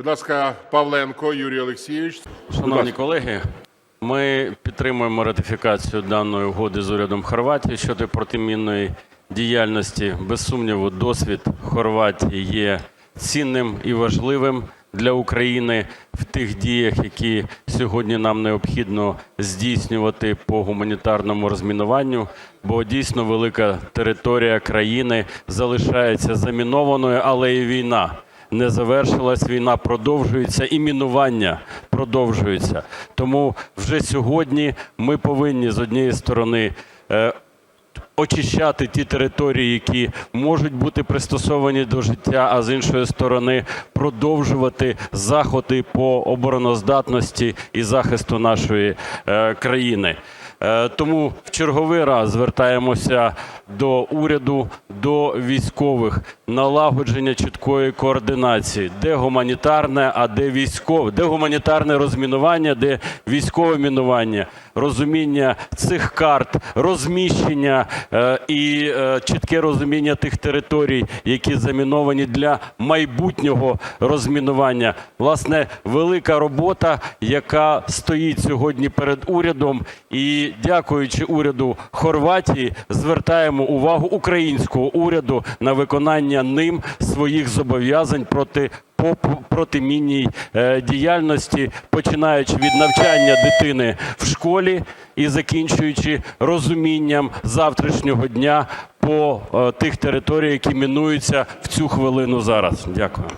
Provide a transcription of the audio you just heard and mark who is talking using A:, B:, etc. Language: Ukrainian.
A: Будь ласка, Павленко Юрій Олексійович.
B: Шановні колеги, ми підтримуємо ратифікацію даної угоди з урядом Хорватії щодо протимінної діяльності. Без сумніву, досвід Хорватії є цінним і важливим для України в тих діях, які сьогодні нам необхідно здійснювати по гуманітарному розмінуванню, бо дійсно велика територія країни залишається замінованою, але і війна не завершилась, війна продовжується і мінування продовжується. Тому вже сьогодні ми повинні з однієї сторони е, очищати ті території, які можуть бути пристосовані до життя, а з іншої сторони продовжувати заходи по обороноздатності і захисту нашої е, країни. Е, Тому в черговий раз звертаємося до уряду, до військових, налагодження чіткої координації, де гуманітарне, а де військове, де гуманітарне розмінування, де військове мінування, розуміння цих карт, розміщення е, і е, чітке розуміння тих територій, які заміновані для майбутнього розмінування. Власне, велика робота, яка стоїть сьогодні перед урядом. Дякуючи уряду Хорватії, звертаємо увагу українського уряду на виконання ним своїх зобов'язань проти по протимінній е, діяльності, починаючи від навчання дитини в школі і закінчуючи розумінням завтрашнього дня по е, тих територіях, які мінуються в цю хвилину зараз. Дякую.